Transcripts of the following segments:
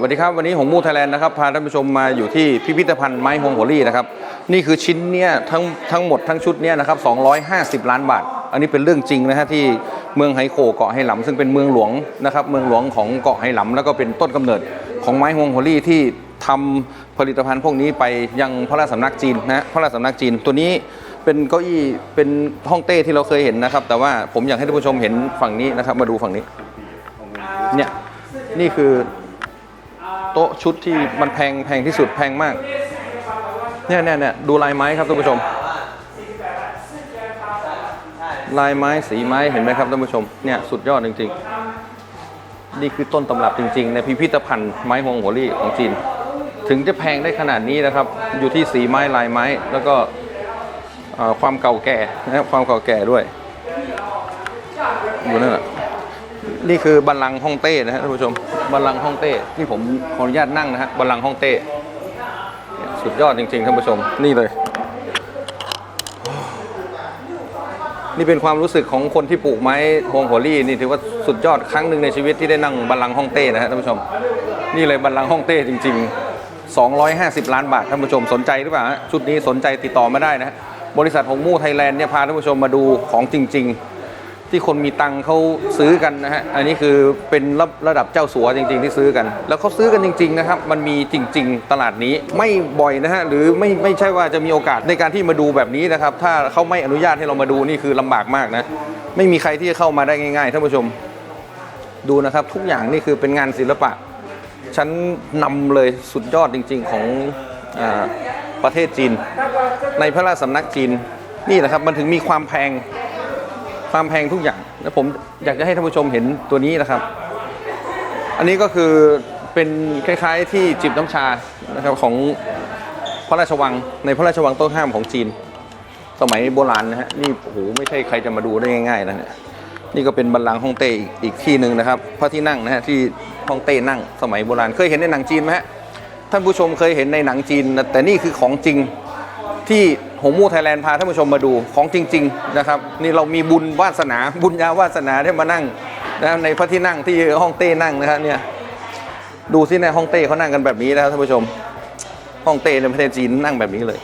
สวัสดีครับ วันนี้หงมูไทยแลนด์นะครับพาท่านผู้ชมมาอยู่ที่พิพิธภัณฑ์ไม้ฮงหัวลี่นะครับนี่คือชิ้นเนี้ยทั้งทั้งหมดทั้งชุดเนี้ยนะครับ 250 ล้านบาท อันนี้เป็นเรื่องจริงนะฮะที่เมืองไฮโคเกาะไหหลำซึ่งเป็นเมืองหลวงนะครับเมืองหลวงของเกาะไหหลำแล้วก็เป็นต้นกำเนิดของไม้ฮงหัวลี่ที่ทำผลิตภัณฑ์พวกนี้ไปยังพระราชสำนักจีนนะฮะพระราชสำนักจีนตัวนี้เป็นเก้าอี้เป็นห้องเต้ที่เราเคยเห็นนะครับ แต่ว่าผมอยากให้ท่านผู้ชมเห็นฝั่งนี้นะครับมาดูฝั่งนี้เนี่ยนี่คือ โต๊ะชุดที่มันแพงแพงที่สุดแพงมาก เนี่ยเนี่ยเนี่ยดูลายไม้ครับท่านผู้ชม ลายไม้สีไม้เห็นไหมครับท่านผู้ชม เนี่ยสุดยอดจริง ๆ นี่คือต้นตำรับจริง ๆ ในพิพิธภัณฑ์ไม้ฮวงหัวลี่ของจีน ถึงจะแพงได้ขนาดนี้นะครับ อยู่ที่สีไม้ลายไม้ แล้วก็ความเก่าแก่นะครับความเก่าแก่ด้วยอยู่นั่นแหละ นี่คือบัลลังก์ฮ่องเต้นะฮะท่านผู้ชมบัลลังก์ฮ่องเต้นี่ผมขออนุญาตนั่งนะฮะบัลลังก์ฮ่องเต้สุดยอดจริงๆท่านผู้ชมนี่เลย นี่เป็นความรู้สึกของคนที่ปลูกไม้ฮวงหัวลี่นี่ถือว่าสุดยอดครั้งหนึ่งในชีวิตที่ได้นั่งบัลลังก์ฮ่องเต้นะฮะท่านผู้ชม นี่เลยบัลลังก์ฮ่องเต้จริง ๆ 250 ล้านบาทท่านผู้ชมสนใจหรือเปล่าชุดนี้สนใจติดต่อมาได้นะฮะบริษัทหงมู่ไทยแลนด์เนี่ยพาท่านผู้ชมมาดูของจริง ๆ ที่คนมีตังเขาซื้อกันนะฮะ อันนี้คือเป็นระระดับเจ้าสัวจริง ๆ ที่ซื้อกัน แล้วเขาซื้อกันจริง ๆ นะครับ มันมีจริง ๆ ตลาดนี้ไม่บ่อยนะฮะ หรือไม่ไม่ใช่ว่าจะมีโอกาสในการที่มาดูแบบนี้นะครับ ถ้าเขาไม่อนุญาตให้เรามาดูนี่คือลำบากมากนะ ไม่มีใครที่จะเข้ามาได้ง่ายๆท่านผู้ชม ดูนะครับทุกอย่างนี่คือเป็นงานศิลปะ ชั้นนำเลยสุดยอดจริง ๆ ของอประเทศจีน ในพระราชสำนักจีนนี่นะครับมันถึงมีความแพง ความแพงทุกอย่าง แล้วผมอยากจะให้ท่านผู้ชมเห็นตัวนี้นะครับ อันนี้ก็คือเป็นคล้าย ๆ ที่จิบน้ำชานะครับของพระราชวังในพระราชวังต้องห้ามของจีน สมัยโบราณนะฮะนี่โอ้โหไม่ใช่ใครจะมาดูได้ง่ายๆนะเนี่ยนี่ก็เป็นบัลลังก์ฮ่องเต้อีกที่หนึ่งนะครับพระที่นั่งนะฮะที่ฮ่องเต้นั่ง สมัยโบราณเคยเห็นในหนังจีนไหมฮะท่านผู้ชมเคยเห็นในหนังจีนนะแต่นี่คือของจริงที่ หงมูไทยแลนด์พาท่านผู้ชมมาดูของจริง ๆ นะครับ นี่เรามีบุญวาสนาบุญญาวาสนาได้มานั่งนะในพระที่นั่งที่ห้องเต้นั่งนะครับเนี่ยดูสิในห้องเต้เขานั่งกันแบบนี้นะครับท่านผู้ชม ห้องเต้ในประเทศจีนนั่งแบบนี้เลย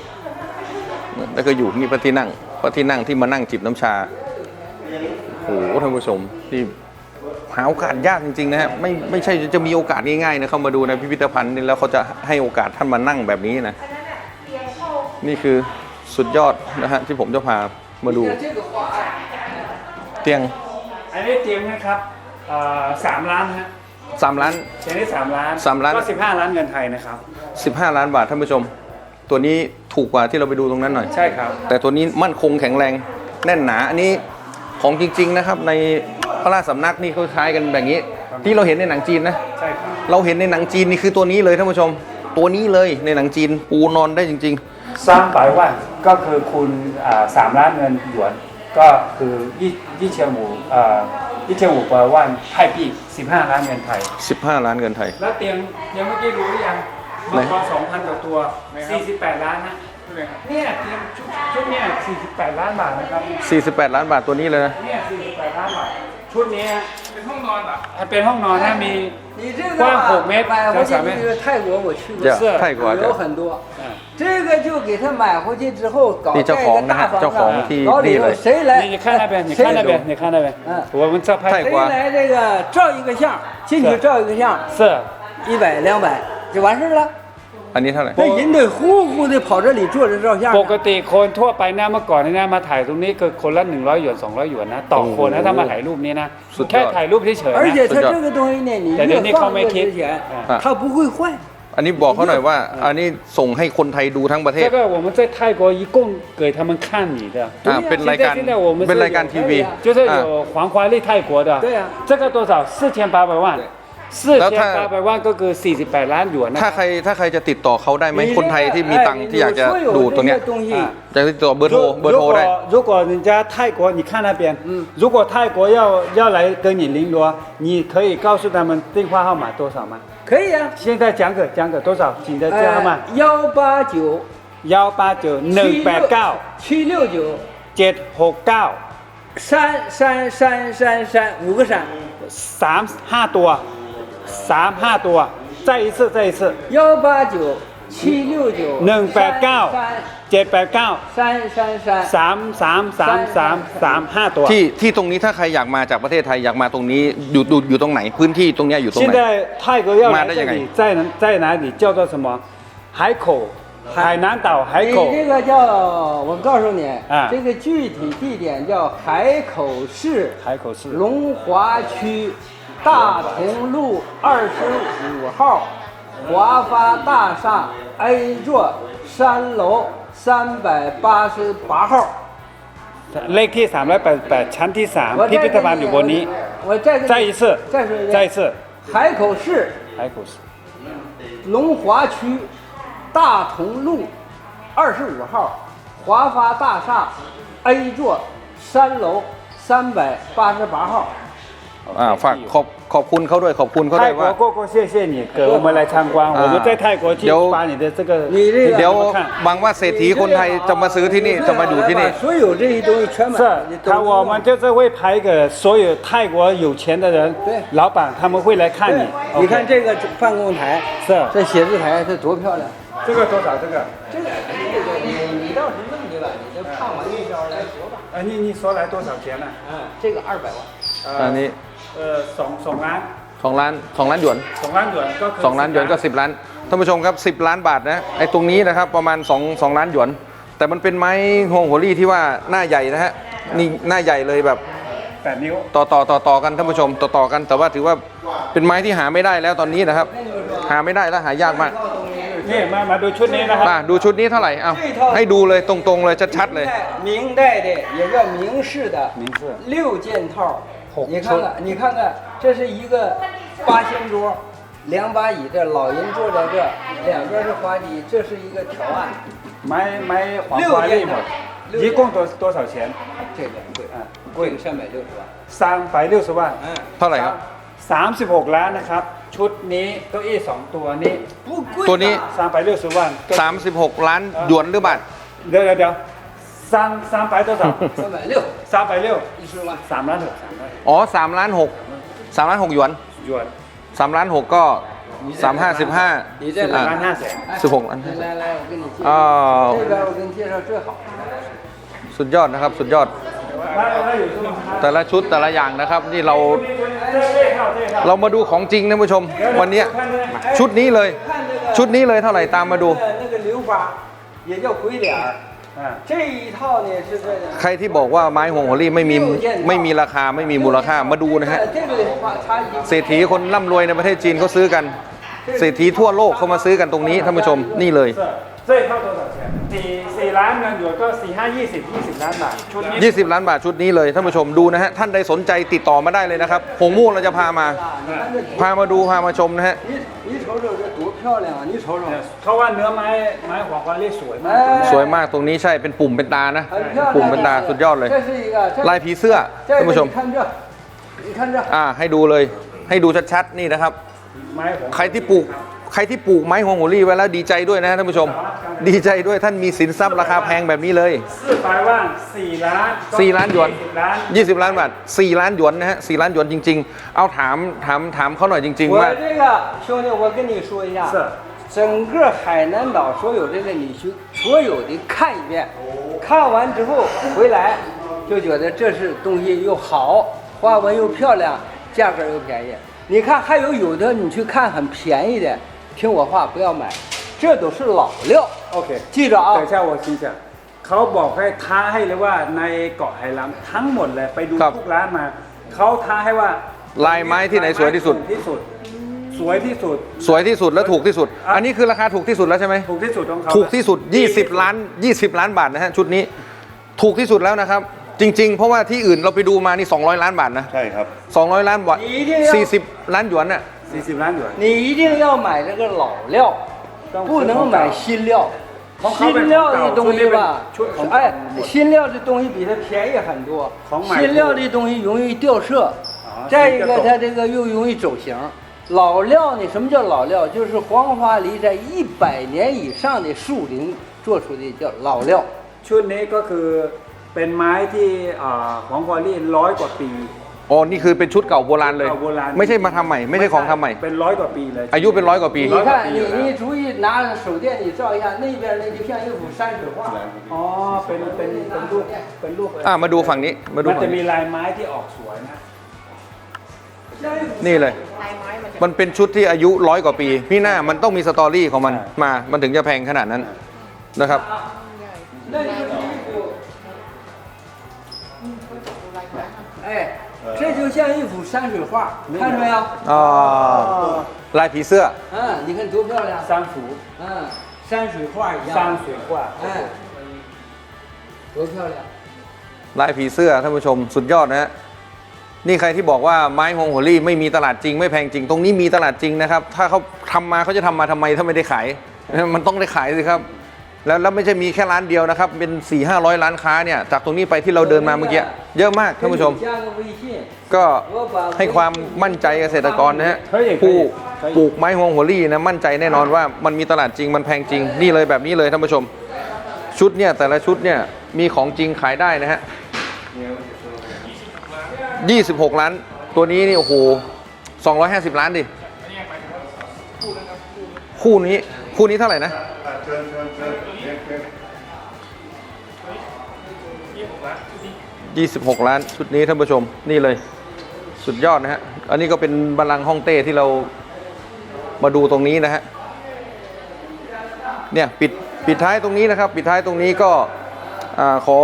แล้วก็อยู่นี่พระที่นั่งพระที่นั่งที่มานั่งจิบน้ำชาโอ้โหท่านผู้ชมที่หาโอกาสยากจริงๆนะฮะไม่ไม่ใช่จะมีโอกาสง่ายๆนะเข้ามาดูในพิพิธภัณฑ์นี่แล้วเขาจะให้โอกาสท่านมานั่งแบบนี้นะ นี่คือ สุดยอดนะฮะที่ผมจะพามาดู เตียงอันนี้เตรียมนะครับเอ่อสามล้านฮะ3ล้านเตรียมนี้สามล้านสามล้านก็สิบห้าล้านเงินไทยนะครับ15ล้านบาทท่านผู้ชม ตัวนี้ถูกกว่าที่เราไปดูตรงนั้นหน่อยใช่ครับ แต่ตัวนี้มั่นคงแข็งแรงแน่นหนาอันนี้ของจริง ๆนะครับในพระราชสำนักนี่เขาใช้กันแบบนี้ ที่เราเห็นในหนังจีนนะใช่ครับเราเห็นในหนังจีนนี่คือตัวนี้เลยท่านผู้ชม ตัวนี้เลยในหนังจีนปูนอนได้จริง สาม百万ก็คือคุณอ่าสามล้านเงินหยวน ก็คือยี่ยี่เชียหมูอ่ายี่เชียหมูแปลว่าไทยปีสิบห้าล้านเงินไทยๆ15ล้านเงินไทย แล้วเตียงเตียงเมื่อกี้รู้หรือยังไหนมังกรสองพันกว่าตัวสี่สิบแปดล้านนะเนี่ยเตียงชุดชุดเนี่ยสี่สิบแปดล้านบาทนะครับ48ล้านบาทตัวนี้เลยนะเนี่ย48ล้านบาท ชุดนี้เป็นห้องนอนแบบเป็นห้องนอนนะมี 你这个光吧火没买回去在上面这个泰国我去过这，是泰国有这很多嗯。这个就给他买回去之后搞นี่เจ้า 盖 ของ 个 นะฮะ 大房 เจ้าของ 子， ที่ 搞了 นี่ 以 เล 后 ย 谁来？你你看那边，你谁看那边，你看那边，嗯我们这拍泰国谁来这个照一个相，进去照一个相，是一百两百就完事儿了。 อันนี้เท่าไหร่ 那人得呼呼的跑这里坐着照相 ป 呢。 กติคนทั่วไปนะเมื่อก่อนเนี่ยนะมาถ่ายตรงนี้คือคนละ100หยวน200หยวนนะต่อคนนะถ้ามาถ่ายรูปนี้นะ สุดยอด แค่ถ่ายรูปเฉยๆ 而 นะ 且它这个东西呢，你对对那越放靠没贴越值钱啊，它不会坏。 อันนี้บอกเขาหน่อยว่า อันนี้ส่งให้คนไทยดูทั้งประเทศ 这个我们在泰国一共给他们看你的 อ่าเป็นรายการ 现在我们是 เป็นรายการทีวี 就是 อ่า 有黄花丽泰国的对呀这个多少四千八百万 四 แล้ว 千 ถ้า 八百万ก็คือ48ล้านหยวนนะ ถ้าใครถ้าใครจะติดต่อเขาได้ไหม 你 คนไทยที่มีตังค์ที่อยากจะดูตัวเนี้ย 东西啊， อยากติดต่อเบอร์โทรเบอร์ 如 โทรได้ 果如果人家泰国，你看那边，嗯如果泰国要要来跟你联络，你可以告诉他们电话号码多少吗？可以啊。现在讲给讲给多少？请的电话号码呃，幺八九幺八九หนึ่งแปดเก้า 七六九 เจ็ดหกเก้า 三三三三三五个山， สามห้าตัว สามห้าตัว 再一次再一次幺八九七六九หนึ่งแปดเก้า 三 เจ็ดแปดเก้า 三三三 สามสามสามสามสามห้าตัว ที่ที่ตรงนี้ถ้าใครอยากมาจากประเทศไทยอยากมาตรงนี้อยู่อยู่อยู่ตรงไหน พื้นที่ตรงเนี้ยอยู่ตรง 现 ไหน 在泰国要买的这个来这里，在哪在哪里？叫做什么？海口，海南岛海口你。这个叫，我告诉你，啊这个具体地点叫海口市海口市龙华区 大同路二十五号华发大厦 A 座三楼三百八十八号。 เลขที่388ชั้นที่3พิพิธภัณฑ์อยู่บนนี้ 我再跟你再一次再说一遍再一次海口市海口市龙华区大同路二十五号华发大厦 A 座三楼三百八十八号。 อ่าฝากขอบขอบคุณเขาด้วยขอบคุณเขาด้ 泰 วยว่า 国过过谢谢你给我们来参观啊我们在泰国去有把你的这个你这个 เดี๋ยว 给我们看 หวังว่าเศรษฐีคนไทยจะมาซื้อที่นี่จะมาอยู่ที่นี่ 把所有这些东西全买是了，你都他我们就是会拍给所有泰国有钱的人对老板他们会来看对你你看 OK 这个办公台，是这写字台，这多漂亮！这个多少这个这个这个你你倒是弄去吧，你这看完这招来说吧。呃你你说来多少钱呢嗯，这个二百万。 อันนี้ เออสองสองล้าน สองล้านสองล้านหยวน สองล้านหยวนก็คือ สองล้านหยวนก็สิบล้านท่านผู้ชมครับสิบล้านบาทนะไอ้ตรงนี้นะครับประมาณสองสองล้านหยวน แต่มันเป็นไม้ฮวงหัวรี่ที่ว่าหน้าใหญ่นะฮะนี่หน้าใหญ่เลยแบบ แปดนิ้ว ต่อต่อต่อต่อกันท่านผู้ชมต่อต่อกัน แต่ว่าถือว่าเป็นไม้ที่หาไม่ได้แล้วตอนนี้นะครับ หาไม่ได้แล้วหายากมาก นี่มามาดูชุดนี้นะครับ มาดูชุดนี้เท่าไหร่เอาให้ดูเลยตรงๆเลยชัดๆเลย 明代的也叫明式的，明式六件套 好。你看看，你看看，这是一个八仙桌，两把椅子，老人坐在这，两边是花机，这是一个条案。 ไม้ไม้黄花栗หมด一共多多少钱这个贵啊贵三百六十万。三百六十万 嗯， เท่าไหร่ครับ 36 ล้านนะครับ ชุดนี้เก้าอี้สองตัวนี้ 不贵。ตัวนี้ 360万ก็ 36 ล้านหยวนหรือบาท เดี๋ยวเดี๋ยวเดี๋ยว 三三百多少三百六，三百六一十万。สามล้านหกสามล้าน อ๋อ3ล้าน6 3ล้าน6หยวน หยวน 3ล้าน6ก็3 5 15 你这 สิบ 来 ล้านห้าแสน 哎16ล้าน 来来来，我给你介 อ้า 绍。 ว 这边我给你介绍最好的。 สุดยอดนะครับ สุดยอด แล้วแล้วอยู่ที่ไหน แต่ละชุดแต่ละอย่างนะครับ นี่เรา 这这套这套 เรามาดูของจริงท่านผู้ชม วันเนี้ยชุดนี้เลย 看这个。 ชุดนี้เลยเท่าไหร่ตามมาดู 那个流花也叫鬼脸儿， อ่า 这一套呢是这个。 ใครที่บอกว่าไม้ฮวงหัวรี่ไม่มีไม่มีราคาไม่มีมูลค่ามาดูนะฮะ 这个的话差一。 เศรษฐีคนร่ำรวยในประเทศจีนเขาซื้อกัน เศรษฐีทั่วโลกเขามาซื้อกันตรงนี้ท่านผู้ชมนี่เลย 这这一套多少钱สี่สี่ล้านเงินหยวนก็สี่ห้ายี่สิบยี่สิบล้านบาทชุดนี้ 20 ล้านบาทชุดนี้เลยท่านผู้ชมดูนะฮะท่านใดสนใจติดต่อมาได้เลยนะครับหงมู่เราจะพามา 你看这多， พามาดูพามาชมนะฮะ 你你瞅瞅这多 漂亮啊！你瞅瞅， เพราะว่าเนื้อไม้ไม้黄花栗สวยมาก 哎 สวยมากตรงนี้ใช่เป็นปุ่มเป็นตานะ 很漂亮。 ปุ่มเป็นตาสุดยอดเลย 这是一个，这 ลายผีเสื้อ 这 ท่าน 个 ผู้ชม 你看这，你看这， อ่าให้ดูเลย ให้ดูชัดๆนี่นะครับ ไม้ของ ใครที่ปลูก ใครที่ปลูกไม้ฮวงหัวรี่ไว้แล้วดีใจด้วยนะฮะท่านผู้ชม ดีใจด้วยท่านมีสินทรัพย์ราคาแพงแบบนี้เลย สี่ปลายว่างสี่ล้าน สี่ล้านหยวน สิบล้าน 20 ล้านบาท4ล้านหยวนนะฮะ4ล้านหยวนจริง ๆ เอาถามถามถามเขาหน่อยจริง ๆ 我 ว่า 这个兄弟，我跟你说一下，是整个海南岛所有这个你去所有的看一遍，看完之后回来就觉得这是东西又好，花纹又漂亮，价格又便宜。你看还有有的你去看很便宜的， 听我话不要买，这都是老料， โอเค 记着啊 แต่。เช่าว่าชี้จะเขาบอกให้ท้าให้เลยว่าในเกาะไหหลำทั้งหมดเลยไปดู ครับ ทุกร้านมา เขาท้าให้ว่า ลายไม้ที่ไหนสวยที่สุด ถูกที่สุด สวยที่สุด สวยที่สุดและถูกที่สุด อันนี้คือราคาถูกที่สุดแล้วใช่ไหม ถูกที่สุดของเขา ถูกที่สุด 20 ล้าน 20 ล้านบาทนะฮะชุดนี้ ถูกที่สุดแล้วนะครับ จริง ๆ เพราะว่าที่อื่นเราไปดูมานี่ 200 ล้านบาทนะ ใช่ครับ 200 ล้านบาท 一定要40 ล้านหยวนน่ะ สี่สิบล้านหยวน 你一定要买这个老料，不能买新料。ของเขา 新料的东西吧ชุดของ，哎，新料的东西比它便宜很多ของใหม่ 新料的东西容易掉色，再一个它这个又容易走形。老料呢？什么叫老料？就是黄花梨在一百年以上的树林做出的叫老料。 ชุดนี้ก็คือเป็นไม้ที่อ่าของควอลี่ร้อยกว่าปี อ๋อ นี่คือเป็นชุดเก่าโบราณเลย เก่าโบราณ ไม่ใช่มาทำใหม่ ไม่ใช่ของทำใหม่ เป็นร้อยกว่าปีเลย อายุเป็นร้อยกว่าปี 你看，你你注意拿着手电，你照一下那边那就像一幅山水画。 อ๋อเป็นเป็นเป็นรูปเป็นรูป อ่ะมาดูฝั่งนี้ มาดู มัน ฝั่ จะ ง มี นี้ ลายไม้ที่ออกสวยนะ นี่เลย มันเป็นชุดที่อายุร้อยกว่าปี พี่หน้ามันต้องมีสตอรี่ของมัน ใช่ มา มันถึงจะแพงขนาดนั้นนะครับ 那就 这就像一幅山水画，看着没有？ อ่าลายผีเสื้อ 嗯，你看多漂亮。 สร้างฝู 嗯，山水画一 สร้าง 样。 สวยกว่า 哎，多漂亮。 ลายผีเสื้อท่านผู้ชมสุดยอดนะฮะนี่ใครที่บอกว่าไม้ฮวงหัวลี่ไม่มีตลาดจริงไม่แพงจริง ตรงนี้มีตลาดจริงนะครับ ถ้าเขาทำมาเขาจะทำมาทำไมถ้าไม่ได้ขาย มันต้องได้ขายสิครับ แล้วแล้วไม่ใช่มีแค่ร้านเดียวนะครับ เป็น4ี่ห้าร้อยร้านค้าเนี่ย จากตรงนี้ไปที่เราเดินมาเมื่อกี้ เยอะมากท่านผู้ชม ก็ให้ความมั่นใจเกษตรกรนะฮะผู้ปลูกไม้หวงหัวรี่นะมั่นใจแน่นอนว่ามันมีตลาดจริงมันแพงจริงนี่เลยแบบนี้เลยท่านผู้ชม ชุดเนี่ยแต่ละชุดเนี่ยมีของจริงขายได้นะฮะยี่สิบหกล้าน ตัวนี้นี่โอ้โหสองร้อยห้าสิบล้านดิคู่นี้ คู่นี้เท่าไหร่นะ26ล้านชุดนี้ท่านผู้ชมนี่เลย สุดยอดนะฮะ อันนี้ก็เป็นบัลลังก์ฮ่องเต้ที่เรามาดูตรงนี้นะฮะเนี่ยปิดปิดท้ายตรงนี้นะครับ ปิดท้ายตรงนี้ก็ขอ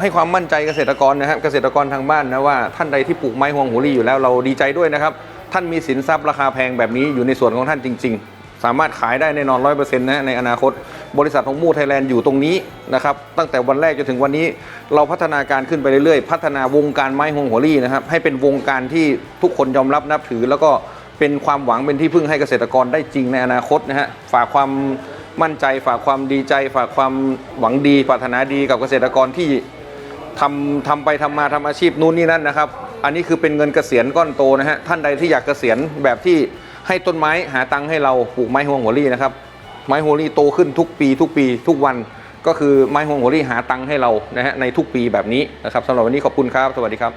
ให้ความมั่นใจเกษตรกรนะครับเกษตรกรทางบ้านนะว่าท่านใดที่ปลูกไม้ฮวงหัวลี่อยู่แล้วเราดีใจด้วยนะครับ ท่านมีสินทรัพย์ราคาแพงแบบนี้อยู่ในส่วนของท่านจริง ๆ สามารถขายได้แน่นอนร้อยเปอร์เซ็นต์นะในอนาคต บริษัทของมูไทยแลนด์อยู่ตรงนี้นะครับตั้งแต่วันแรกจนถึงวันนี้ เราพัฒนาการขึ้นไปเรื่อยๆ พัฒนาวงการไม้ฮวงหัวลี่นะครับให้เป็นวงการที่ทุกคนยอมรับนับถือ แล้วก็เป็นความหวังเป็นที่พึ่งให้เกษตรกรได้จริงในอนาคตนะฮะฝากความมั่นใจฝากความดีใจ ฝากความหวังดีปรารถนาดีกับเกษตรกรที่ทำทำไปทำมาทำอาชีพนู้นนี่นั่นนะครับ อันนี้คือเป็นเงินเกษียณก้อนโตนะฮะท่านใดที่อยากเกษียณแบบที่ ให้ต้นไม้หาตังค์ให้เราปลูกไม้ฮวงหัวรี่นะครับ ไม้ฮวงหัวรี่โตขึ้นทุกปี ทุกปี ทุกวันก็คือไม้ฮวงหัวรี่หาตังค์ให้เรานะฮะในทุกปีแบบนี้นะครับสำหรับวันนี้ขอบคุณครับ สวัสดีครับ